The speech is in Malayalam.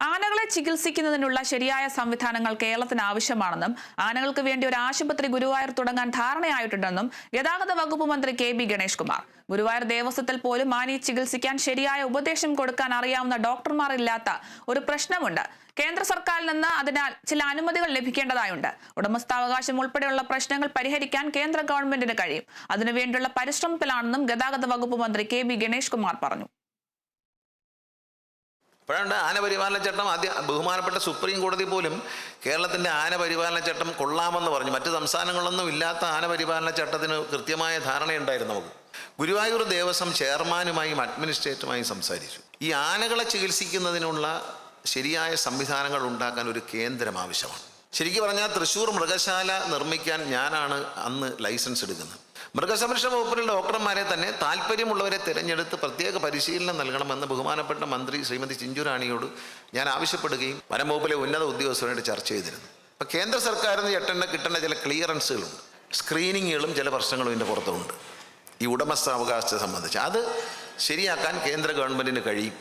ആനകളെ ചികിത്സിക്കുന്നതിനുള്ള ശരിയായ സംവിധാനങ്ങൾ കേരളത്തിന് ആവശ്യമാണെന്നും ആനകൾക്ക് വേണ്ടി ഒരു ആശുപത്രി ഗുരുവായൂർ തുടങ്ങാൻ ധാരണയായിട്ടുണ്ടെന്നും ഗതാഗത വകുപ്പ് മന്ത്രി കെ ബി ഗണേഷ് കുമാർ. ഗുരുവായൂർ ദേവസ്വത്തിൽ പോലും ആനയെ ചികിത്സിക്കാൻ ശരിയായ ഉപദേശം കൊടുക്കാൻ അറിയാവുന്ന ഡോക്ടർമാർ ഇല്ലാത്ത ഒരു പ്രശ്നമുണ്ട്. കേന്ദ്ര സർക്കാരിൽ നിന്ന് അതിനാൽ ചില അനുമതികൾ ലഭിക്കേണ്ടതായുണ്ട്. ഉടമസ്ഥാവകാശം ഉൾപ്പെടെയുള്ള പ്രശ്നങ്ങൾ പരിഹരിക്കാൻ കേന്ദ്ര ഗവൺമെന്റിന് കഴിയും. അതിനുവേണ്ടിയുള്ള പരിശ്രമത്തിലാണെന്നും ഗതാഗത വകുപ്പ് മന്ത്രി കെ ബി ഗണേഷ് കുമാർ പറഞ്ഞു. അപ്പോഴാണ് ആന പരിപാലന ചട്ടം ആദ്യം ബഹുമാനപ്പെട്ട സുപ്രീം കോടതി പോലും കേരളത്തിന്റെ ആന പരിപാലന ചട്ടം കൊള്ളാമെന്ന് പറഞ്ഞു. മറ്റ് സംസ്ഥാനങ്ങളിലൊന്നും ഇല്ലാത്ത ആന പരിപാലന ചട്ടത്തിന് കൃത്യമായ ധാരണയുണ്ടായിരുന്നു നമുക്ക്. ഗുരുവായൂർ ദേവസ്വം ചെയർമാനുമായും അഡ്മിനിസ്ട്രേറ്ററുമായും സംസാരിച്ചു. ഈ ആനകളെ ചികിത്സിക്കുന്നതിനുള്ള ശരിയായ സംവിധാനങ്ങൾ ഉണ്ടാക്കാൻ ഒരു കേന്ദ്രം ആവശ്യമാണ്. ശരിക്കും പറഞ്ഞാൽ തൃശ്ശൂർ മൃഗശാല നിർമ്മിക്കാൻ ഞാനാണ് അന്ന് ലൈസൻസ് എടുക്കുന്നത്. മൃഗസംരക്ഷണ വകുപ്പിലുള്ള ഡോക്ടർമാരെ തന്നെ താല്പര്യമുള്ളവരെ തിരഞ്ഞെടുത്ത് പ്രത്യേക പരിശീലനം നൽകണമെന്ന് ബഹുമാനപ്പെട്ട മന്ത്രി ശ്രീമതി ചിഞ്ചുറാണിയോട് ഞാൻ ആവശ്യപ്പെടുകയും വനം വകുപ്പിലെ ഉന്നത ഉദ്യോഗസ്ഥരുമായിട്ട് ചർച്ച ചെയ്തിരുന്നു. അപ്പോൾ കേന്ദ്ര സർക്കാരിൽ നിന്ന് എട്ടെണ്ണ കിട്ടേണ്ട ചില ക്ലിയറൻസുകളുണ്ട്. സ്ക്രീനിങ്ങുകളും ചില പ്രശ്നങ്ങളും ഇതിന്റെ പുറത്തുണ്ട്. ഈ ഉടമസ്ഥാവകാശത്തെ സംബന്ധിച്ച്. അത് ശരിയാക്കാൻ കേന്ദ്ര ഗവൺമെന്റിന് കഴിയും.